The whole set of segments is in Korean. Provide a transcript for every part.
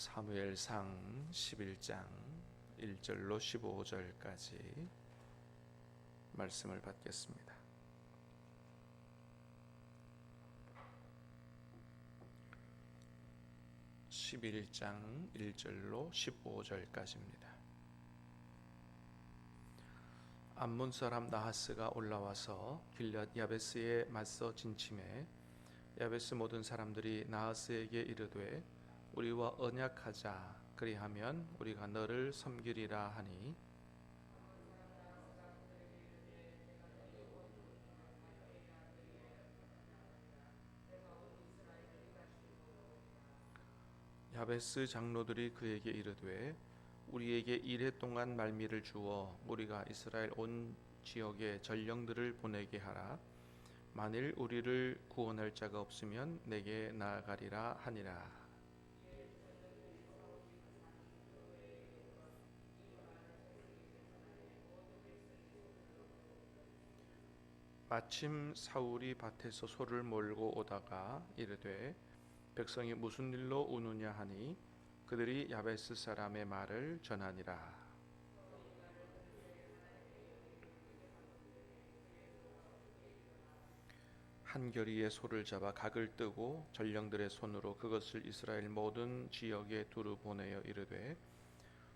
사무엘상 11장 1절로 15절까지 말씀을 받겠습니다. (11장) (1절로) (15절까지입니다) 암몬 사람 나하스가 올라와서 길앗 야베스에 맞서 진침해 야베스 모든 사람들이 나하스에게 이르되 우리와 언약하자. 그리하면 우리가 너를 섬기리라 하니. 야베스 장로들이 그에게 이르되 우리에게 이래 동안 말미를 주어 우리가 이스라엘 온 지역에 전령들을 보내게 하라. 만일 우리를 구원할 자가 없으면 내게 나아가리라 하니라 마침 사울이 밭에서 소를 몰고 오다가 이르되 백성이 무슨 일로 우느냐 하니 그들이 야베스 사람의 말을 전하니라. 한결이의 소를 잡아 각을 뜨고 전령들의 손으로 그것을 이스라엘 모든 지역에 두루 보내어 이르되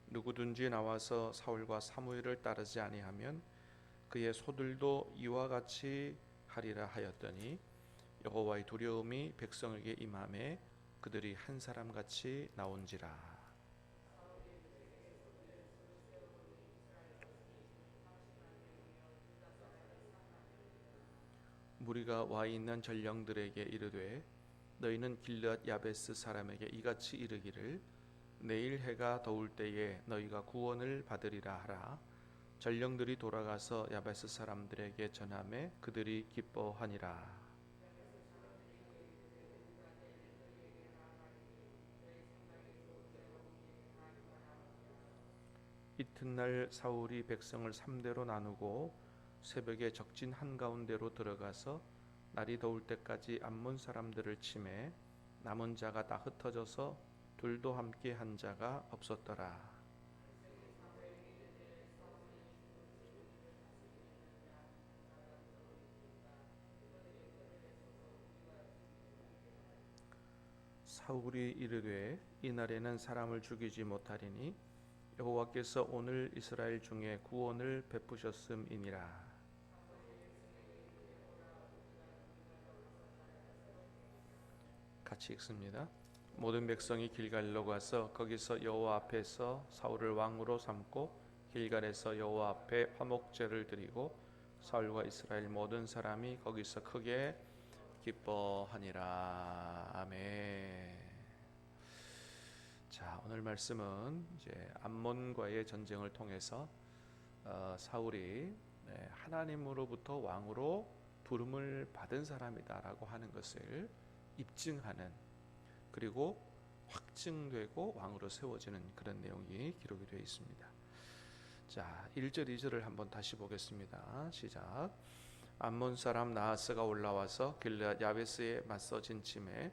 누구든지 나와서 사울과 사무엘을 따르지 아니하면 그의 소들도 이와 같이 하리라 하였더니 여호와의 두려움이 백성에게 임함에 그들이 한 사람 같이 나온지라. 무리가 와 있는 전령들에게 이르되 너희는 길앗 야베스 사람에게 이같이 이르기를 내일 해가 더울 때에 너희가 구원을 받으리라 하라 전령들이 돌아가서 야베스 사람들에게 전함에 그들이 기뻐하니라 이튿날 사울이 백성을 삼대로 나누고 새벽에 적진 한가운데로 들어가서 날이 더울 때까지 암몬 사람들을 치매 남은 자가 다 흩어져서 둘도 함께 한 자가 없었더라. 사울이 이르되 이 날에는 사람을 죽이지 못하리니 여호와께서 오늘 이스라엘 중에 구원을 베푸셨음이니라. 같이 읽습니다. 모든 백성이 길갈로 가서 거기서 여호와 앞에서 사울을 왕으로 삼고 길갈에서 여호와 앞에 화목제를 드리고 사울과 이스라엘 모든 사람이 거기서 크게 기뻐하니라. 아멘. 자, 오늘 말씀은 이제 암몬과의 전쟁을 통해서 어, 사울이 네, 하나님으로부터 왕으로 부름을 받은 사람이다라고 하는 것을 입증하는 그리고 확증되고 왕으로 세워지는 그런 내용이 기록이 되어 있습니다. 자, 1절 2절을 한번 다시 보겠습니다. 시작. 암몬 사람 나하스가 올라와서 길르앗 야베스에 맞서 진침해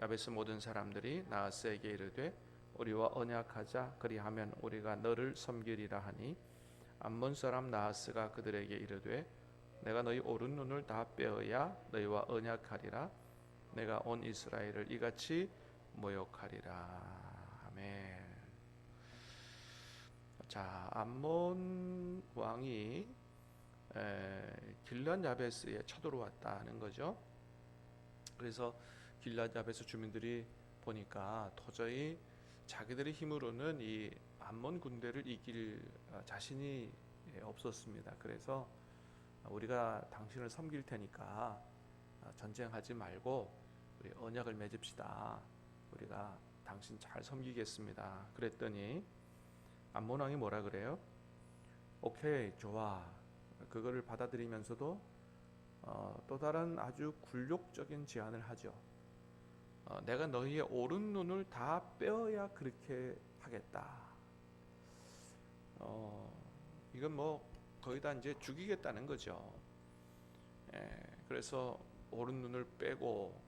야베스 모든 사람들이 나하스에게 이르되 우리와 언약하자. 그리하면 우리가 너를 섬기리라 하니 암몬 사람 나하스가 그들에게 이르되 내가 너희 오른 눈을 다 빼어야 너희와 언약하리라. 내가 온 이스라엘을 이같이 모욕하리라. 아멘. 자 암몬 왕이 길란 야베스에 쳐들어왔다는 거죠. 그래서 길란 야베스 주민들이 보니까 도저히 자기들의 힘으로는 이 암몬 군대를 이길 자신이 없었습니다. 그래서 우리가 당신을 섬길 테니까 전쟁하지 말고 우리 언약을 맺읍시다. 우리가 당신 잘 섬기겠습니다. 그랬더니 암몬 왕이 뭐라 그래요? 오케이 좋아. 그거를 받아들이면서도 어, 또 다른 아주 굴욕적인 제안을 하죠. 어, 내가 너희의 오른 눈을 다 빼어야 그렇게 하겠다. 어, 이건 뭐 거의 다 이제 죽이겠다는 거죠. 예, 그래서 오른 눈을 빼고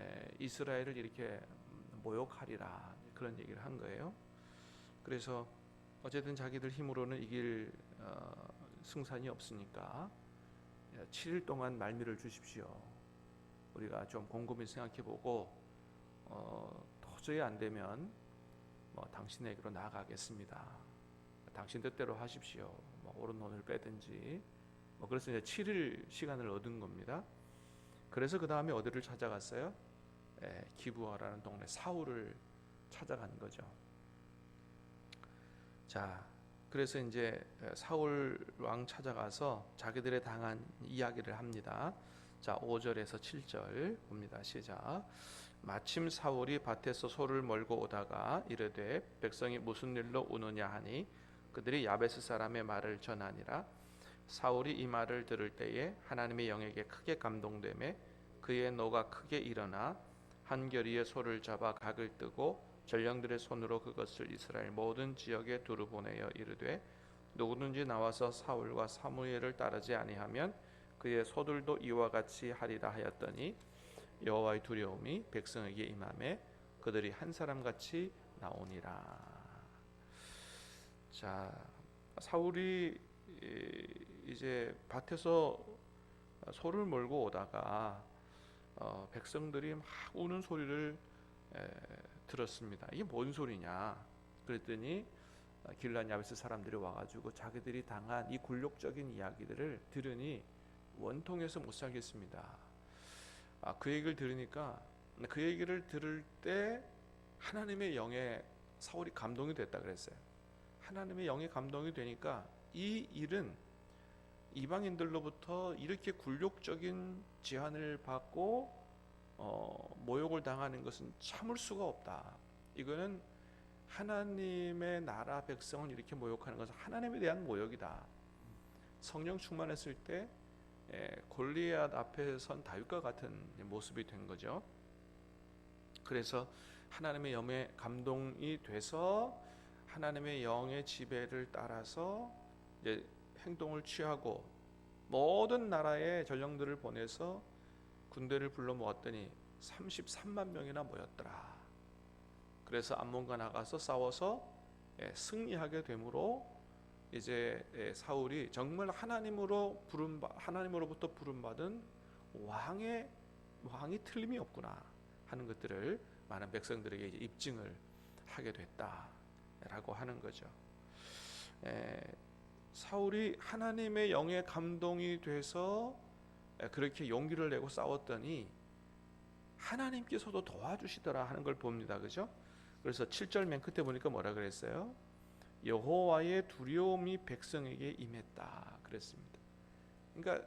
예, 이스라엘을 이렇게 모욕하리라 그런 얘기를 한 거예요. 그래서 어쨌든 자기들 힘으로는 이길 어, 승산이 없으니까 7일 동안 말미를 주십시오. 우리가 좀 곰곰이 생각해보고 어, 도저히 안 되면 뭐 당신에게로 나아가겠습니다. 당신 뜻대로 하십시오. 뭐 오른손을 빼든지 뭐 그래서 이제 7일 시간을 얻은 겁니다. 그래서 그 다음에 어디를 찾아갔어요? 예, 기부하라는 동네 사울을 찾아간 거죠. 자, 그래서 이제 사울 왕 찾아가서 자기들의 당한 이야기를 합니다. 자, 5절에서 7절 봅니다. 시작. 마침 사울이 밭에서 소를 몰고 오다가 이르되 백성이 무슨 일로 우느냐 하니 그들이 야베스 사람의 말을 전하니라 사울이 이 말을 들을 때에 하나님의 영에게 크게 감동되매 그의 노가 크게 일어나 한 겨리의 소를 잡아 각을 뜨고 전령들의 손으로 그것을 이스라엘 모든 지역에 두루 보내어 이르되 누구든지 나와서 사울과 사무엘을 따르지 아니하면 그의 소들도 이와 같이 하리라 하였더니 여호와의 두려움이 백성에게 임함에 그들이 한 사람 같이 나오니라. 자, 사울이 이제 밭에서 소를 몰고 오다가 어, 백성들이 막 우는 소리를 에, 들었습니다. 이게 뭔 소리냐? 그랬더니 어, 길란 야베스 사람들이 와가지고 자기들이 당한 이 굴욕적인 이야기들을 들으니 원통해서 못 살겠습니다. 아, 그 얘기를 들으니까 그 얘기를 들을 때 하나님의 영에 사울이 감동이 됐다 그랬어요. 하나님의 영에 감동이 되니까 이 일은 이방인들로부터 이렇게 굴욕적인 제한을 받고 어, 모욕을 당하는 것은 참을 수가 없다. 이거는 하나님의 나라 백성을 이렇게 모욕하는 것은 하나님에 대한 모욕이다. 성령 충만했을 때 예, 골리앗 앞에 선 다윗과 같은 모습이 된 거죠. 그래서 하나님의 영에 감동이 돼서 하나님의 영의 지배를 따라서 행동을 취하고 모든 나라의 전령들을 보내서 군대를 불러 모았더니 33만 명이나 모였더라. 그래서 암몬과 나가서 싸워서 예, 승리하게 되므로 이제 예, 사울이 정말 하나님으로 부름 하나님으로부터 부름 받은 왕의 왕이 틀림이 없구나 하는 것들을 많은 백성들에게 입증을 하게 됐다라고 하는 거죠. 에, 사울이 하나님의 영에 감동이 돼서 그렇게 용기를 내고 싸웠더니 하나님께서도 도와주시더라 하는 걸 봅니다. 그죠? 그래서 7절 맨 끝에 보니까 뭐라 그랬어요? 여호와의 두려움이 백성에게 임했다 그랬습니다. 그러니까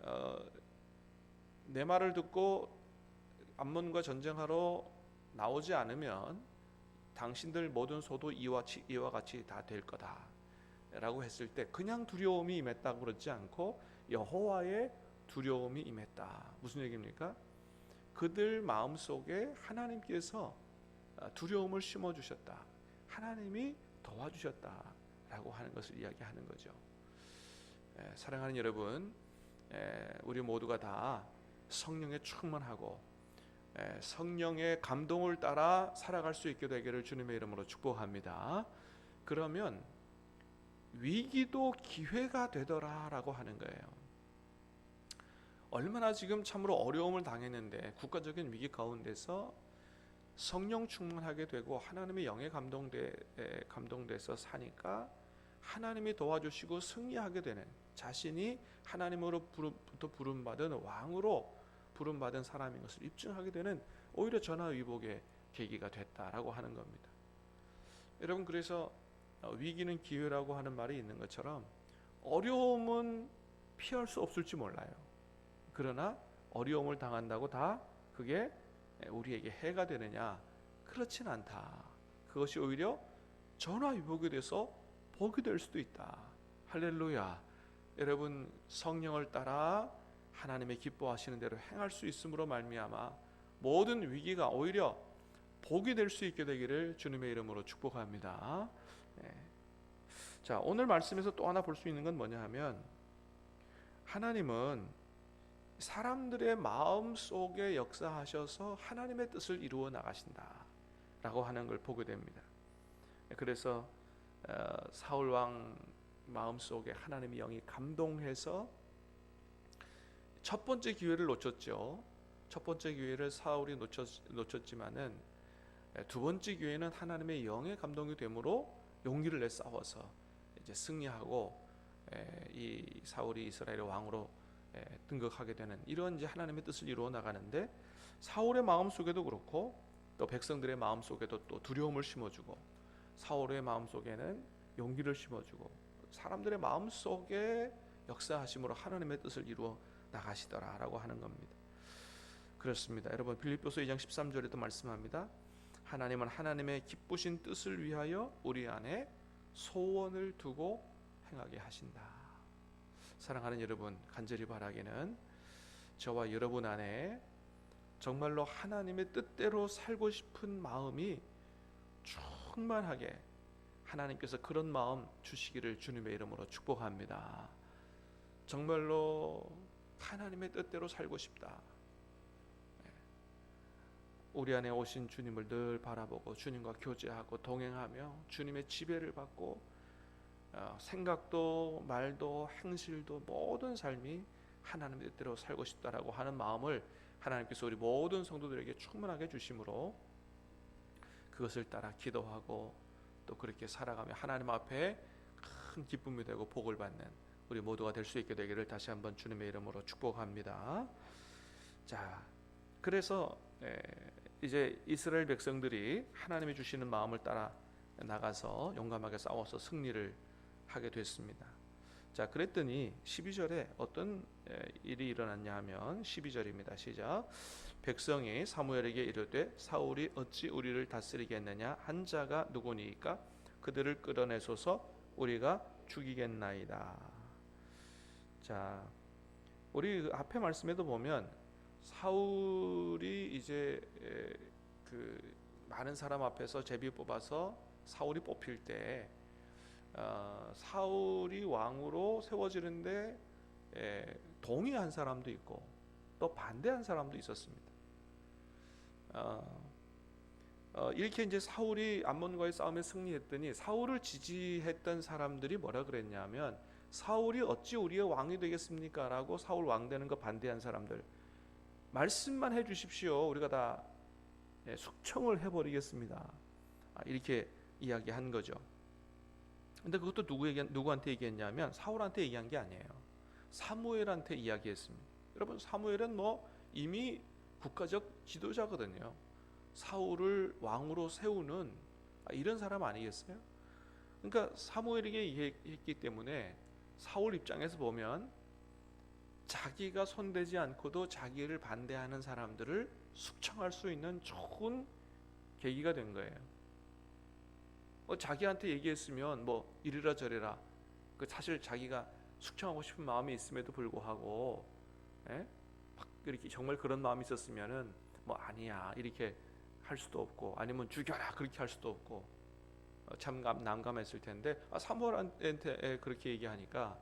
어, 내 말을 듣고 암몬과 전쟁하러 나오지 않으면 당신들 모든 소도 이와, 이와 같이 다 될 거다라고 했을 때 그냥 두려움이 임했다고 그러지 않고 여호와의 두려움이 임했다. 무슨 얘기입니까? 그들 마음 속에 하나님께서 두려움을 심어 주셨다. 하나님이 도와주셨다라고 하는 것을 이야기하는 거죠. 에, 사랑하는 여러분, 에, 우리 모두가 다 성령에 충만하고 에, 성령의 감동을 따라 살아갈 수 있게 되기를 주님의 이름으로 축복합니다. 그러면 위기도 기회가 되더라라고 하는 거예요. 얼마나 지금 참으로 어려움을 당했는데 국가적인 위기 가운데서 성령 충만하게 되고 하나님의 영에 감동돼 감동돼서 사니까 하나님이 도와주시고 승리하게 되는 자신이 하나님으로부터 부름 받은 왕으로 부름 받은 사람인 것을 입증하게 되는 오히려 전화위복의 계기가 됐다라고 하는 겁니다. 여러분 그래서 어, 위기는 기회라고 하는 말이 있는 것처럼 어려움은 피할 수 없을지 몰라요. 그러나 어려움을 당한다고 다 그게 우리에게 해가 되느냐? 그렇진 않다. 그것이 오히려 전화위복이 돼서 복이 될 수도 있다. 할렐루야. 여러분 성령을 따라 하나님의 기뻐하시는 대로 행할 수 있음으로 말미암아 모든 위기가 오히려 복이 될 수 있게 되기를 주님의 이름으로 축복합니다. 네. 자 오늘 말씀에서 또 하나 볼 수 있는 건 뭐냐 하면 하나님은 사람들의 마음 속에 역사하셔서 하나님의 뜻을 이루어 나가신다. 라고 하는 걸 보게 됩니다. 그래서 어, 사울 왕 마음 속에 하나님의 영이 감동해서 첫 번째 기회를 놓쳤죠. 첫 번째 기회를 사울이 놓쳤, 놓쳤 지만은 두 번째 기회는 하나님의 영의 감동이 되므로 용기를 내 싸워서 이제 승리하고 이 사울이 이스라엘의 왕으로 등극하게 되는 이런 이제 하나님의 뜻을 이루어 나가는데 사울의 마음 속에도 그렇고 또 백성들의 마음 속에도 또 두려움을 심어주고 사울의 마음 속에는 용기를 심어주고 사람들의 마음 속에 역사하심으로 하나님의 뜻을 이루어 나가시더라라고 하는 겁니다. 그렇습니다. 여러분 빌립보서 2장 13절에도 말씀합니다. 하나님은 하나님의 기쁘신 뜻을 위하여 우리 안에 소원을 두고 행하게 하신다. 사랑하는 여러분, 간절히 바라기는 저와 여러분 안에 정말로 하나님의 뜻대로 살고 싶은 마음이 충만하게 하나님께서 그런 마음 주시기를 주님의 이름으로 축복합니다. 정말로 하나님의 뜻대로 살고 싶다. 네. 우리 안에 오신 주님을 늘 바라보고 주님과 교제하고 동행하며 주님의 지배를 받고 어, 생각도 말도 행실도 모든 삶이 하나님의 뜻대로 살고 싶다라고 하는 마음을 하나님께서 우리 모든 성도들에게 충만하게 주심으로 그것을 따라 기도하고 또 그렇게 살아가며 하나님 앞에 큰 기쁨이 되고 복을 받는 우리 모두가 될 수 있게 되기를 다시 한번 주님의 이름으로 축복합니다. 자, 그래서 이제 이스라엘 백성들이 하나님이 주시는 마음을 따라 나가서 용감하게 싸워서 승리를 하게 됐습니다. 자, 그랬더니 12절에 어떤 일이 일어났냐 하면 12절입니다. 시작. 백성이 사무엘에게 이르되 사울이 어찌 우리를 다스리겠느냐 한 자가 누구니까 그들을 끌어내소서 우리가 죽이겠나이다. 자, 우리 그 앞에 말씀에도 보면 사울이 이제 그 많은 사람 앞에서 제비 뽑아서 사울이 뽑힐 때 어, 사울이 왕으로 세워지는데 에, 동의한 사람도 있고 또 반대한 사람도 있었습니다. 어, 어, 이렇게 이제 사울이 암몬과의 싸움에 승리했더니 사울을 지지했던 사람들이 뭐라 그랬냐면 사울이 어찌 우리의 왕이 되겠습니까라고 사울 왕 되는 거 반대한 사람들 말씀만 해 주십시오 우리가 다 예, 숙청을 해 버리겠습니다 아, 이렇게 이야기한 거죠. 근데 그것도 누구에게 누구한테 얘기했냐면 사울한테 얘기한 게 아니에요. 사무엘한테 이야기했습니다. 여러분 사무엘은 뭐 이미 국가적 지도자거든요. 사울을 왕으로 세우는 아, 이런 사람 아니겠어요? 그러니까 사무엘에게 얘기했기 때문에 사울 입장에서 보면 자기가 손대지 않고도 자기를 반대하는 사람들을 숙청할 수 있는 좋은 계기가 된 거예요. 뭐 자기한테 얘기했으면 뭐 이리라 저리라 그 사실 자기가 숙청하고 싶은 마음이 있음에도 불구하고 예? 이렇게 정말 그런 마음이 있었으면은 뭐 아니야 이렇게 할 수도 없고 아니면 죽여라 그렇게 할 수도 없고 어, 참 난감했을 텐데 아, 사무엘한테 그렇게 얘기하니까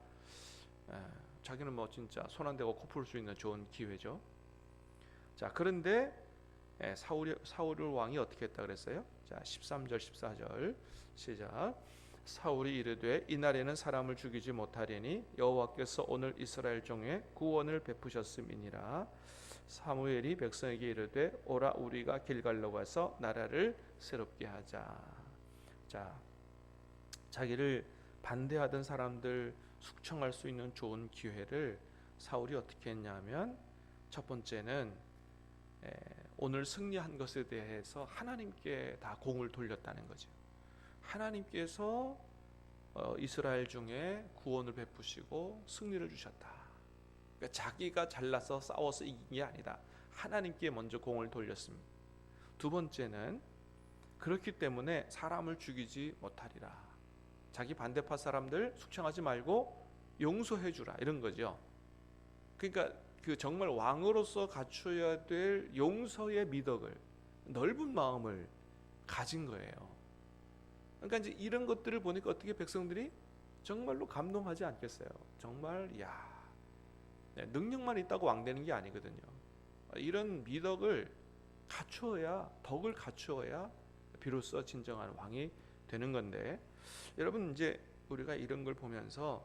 에, 자기는 뭐 진짜 손 안 대고 코풀수 있는 좋은 기회죠. 자 그런데 에, 사울 사울 왕이 어떻게 했다 그랬어요? 자 13절 14절 시작. 사울이 이르되 이날에는 사람을 죽이지 못하리니 여호와께서 오늘 이스라엘 종에 구원을 베푸셨음이니라 사무엘이 백성에게 이르되 오라 우리가 길갈로 가서 나라를 새롭게 하자 자 자기를 반대하던 사람들 숙청할 수 있는 좋은 기회를 사울이 어떻게 했냐면 첫 번째는 오늘 승리한 것에 대해서 하나님께 다 공을 돌렸다는 거죠. 하나님께서 어, 이스라엘 중에 구원을 베푸시고 승리를 주셨다. 그러니까 자기가 잘나서 싸워서 이긴 게 아니다. 하나님께 먼저 공을 돌렸습니다. 두 번째는 그렇기 때문에 사람을 죽이지 못하리라. 자기 반대파 사람들 숙청하지 말고 용서해 주라 이런 거죠. 그러니까 그 정말 왕으로서 갖춰야 될 용서의 미덕을 넓은 마음을 가진 거예요. 그러니까 이제 이런 것들을 보니까 어떻게 백성들이 정말로 감동하지 않겠어요. 정말 야 네, 능력만 있다고 왕 되는 게 아니거든요. 이런 미덕을 갖추어야 덕을 갖추어야 비로소 진정한 왕이 되는 건데 여러분 이제 우리가 이런 걸 보면서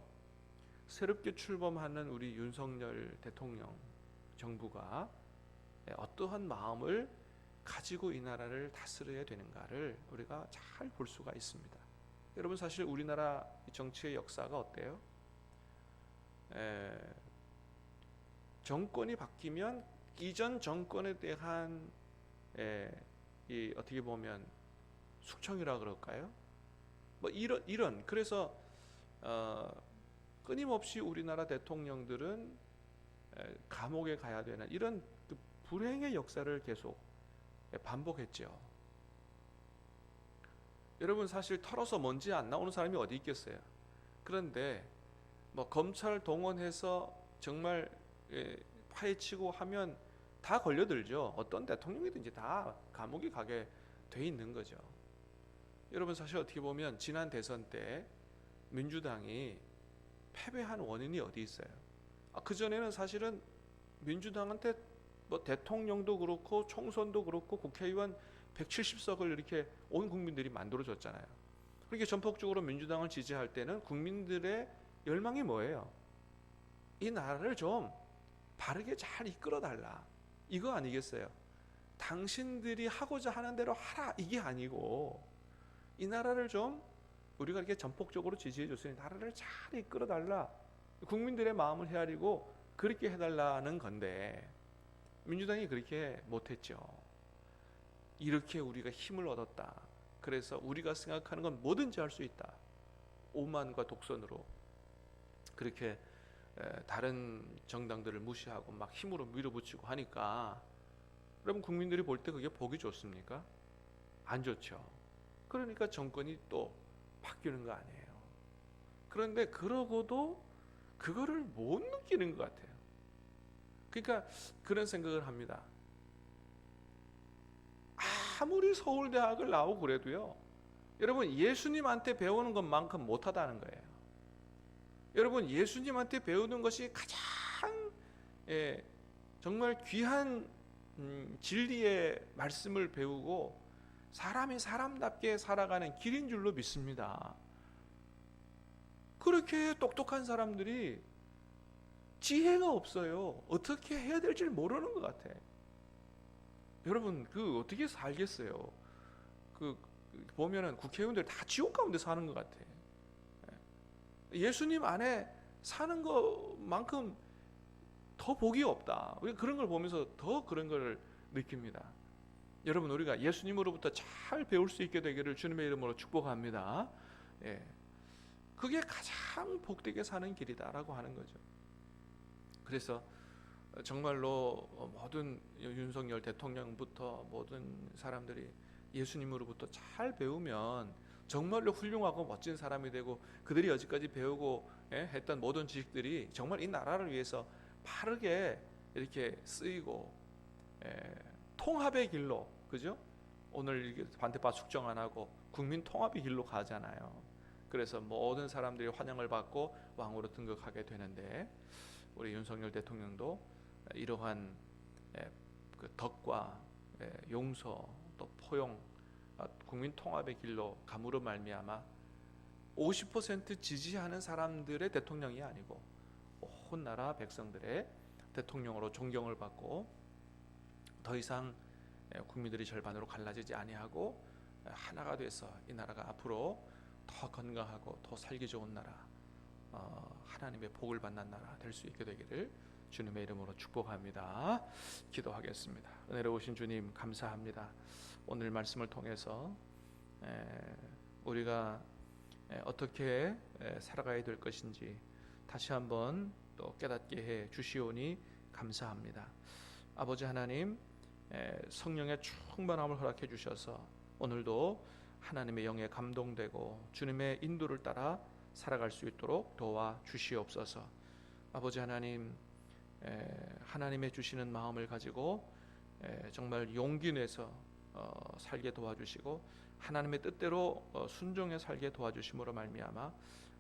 새롭게 출범하는 우리 윤석열 대통령 정부가 어떠한 마음을 가지고 이 나라를 다스려야 되는가를 우리가 잘 볼 수가 있습니다. 여러분 사실 우리나라 정치의 역사가 어때요? 에, 정권이 바뀌면 이전 정권에 대한 에, 이 어떻게 보면 숙청이라 그럴까요? 뭐 이런 이런 그래서 어, 끊임없이 우리나라 대통령들은 에, 감옥에 가야 되는 이런 그 불행의 역사를 계속 반복했죠. 여러분 사실 털어서 먼지 안 나오는 사람이 어디 있겠어요. 그런데 뭐 검찰 동원해서 정말 예, 파헤치고 하면 다 걸려들죠. 어떤 대통령이든지 다 감옥에 가게 돼 있는 거죠. 여러분 사실 어떻게 보면 지난 대선 때 민주당이 패배한 원인이 어디 있어요? 아, 그 전에는 사실은 민주당한테 뭐 대통령도 그렇고 총선도 그렇고 국회의원 170석을 이렇게 온 국민들이 만들어줬잖아요. 그렇게 전폭적으로 민주당을 지지할 때는 국민들의 열망이 뭐예요? 이 나라를 좀 바르게 잘 이끌어 달라. 이거 아니겠어요? 당신들이 하고자 하는 대로 하라. 이게 아니고 이 나라를 좀 우리가 이렇게 전폭적으로 지지해 줬으니 나라를 잘 이끌어 달라. 국민들의 마음을 헤아리고 그렇게 해달라는 건데 민주당이 그렇게 못했죠. 이렇게 우리가 힘을 얻었다. 그래서 우리가 생각하는 건 뭐든지 할 수 있다. 오만과 독선으로 그렇게 다른 정당들을 무시하고 막 힘으로 밀어붙이고 하니까 여러분 국민들이 볼 때 그게 보기 좋습니까? 안 좋죠. 그러니까 정권이 또 바뀌는 거 아니에요. 그런데 그러고도 그거를 못 느끼는 것 같아요. 그러니까 그런 생각을 합니다. 아무리 서울대학을 나오고 그래도요. 여러분 예수님한테 배우는 것만큼 못하다는 거예요. 여러분 예수님한테 배우는 것이 가장 예, 정말 귀한 음, 진리의 말씀을 배우고 사람이 사람답게 살아가는 길인 줄로 믿습니다. 그렇게 똑똑한 사람들이 지혜가 없어요. 어떻게 해야 될지 모르는 것 같아. 여러분 그 어떻게 살겠어요? 그 보면은 국회의원들 다 지옥 가운데 사는 것 같아. 예수님 안에 사는 것만큼 더 복이 없다. 우리 그런 걸 보면서 더 그런 걸 느낍니다. 여러분 우리가 예수님으로부터 잘 배울 수 있게 되기를 주님의 이름으로 축복합니다. 예. 그게 가장 복되게 사는 길이다라고 하는 거죠. 그래서 정말로 모든 윤석열 대통령부터 모든 사람들이 예수님으로부터 잘 배우면 정말로 훌륭하고 멋진 사람이 되고 그들이 여지까지 배우고 예, 했던 모든 지식들이 정말 이 나라를 위해서 바르게 이렇게 쓰이고 예, 통합의 길로 그죠? 오늘 반대파 숙정 안 하고 국민 통합의 길로 가잖아요. 그래서 모든 사람들이 환영을 받고 왕으로 등극하게 되는데 우리 윤석열 대통령도 이러한 예, 그 덕과 예, 용서 또 포용 아, 국민 통합의 길로 감으로 말미암아 50% 지지하는 사람들의 대통령이 아니고 온 나라 백성들의 대통령으로 존경을 받고 더 이상 예, 국민들이 절반으로 갈라지지 아니하고 하나가 돼서 이 나라가 앞으로 더 건강하고 더 살기 좋은 나라 어, 하나님의 복을 받는 나라 될 수 있게 되기를 주님의 이름으로 축복합니다. 기도하겠습니다. 은혜로우신 주님 감사합니다. 오늘 말씀을 통해서 우리가 어떻게 살아가야 될 것인지 다시 한번 또 깨닫게 해 주시오니 감사합니다. 아버지 하나님 성령의 충만함을 허락해 주셔서 오늘도 하나님의 영에 감동되고 주님의 인도를 따라 살아갈 수 있도록 도와 주시옵소서. 아버지 하나님 하나님의 주시는 마음을 가지고 정말 용기 내서 어, 살게 도와주시고 하나님의 뜻대로 어, 순종해 살게 도와주심으로 말미암아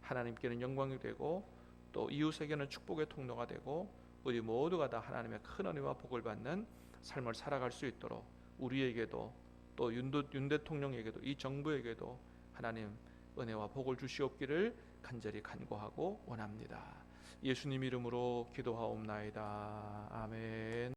하나님께는 영광이 되고 또 이웃에게는 축복의 통로가 되고 우리 모두가 다 하나님의 큰 은혜와 복을 받는 삶을 살아갈 수 있도록 우리에게도 또 윤 대통령에게도 이 정부에게도 하나님 은혜와 복을 주시옵기를 간절히 간구하고 원합니다. 예수님 이름으로 기도하옵나이다. 아멘.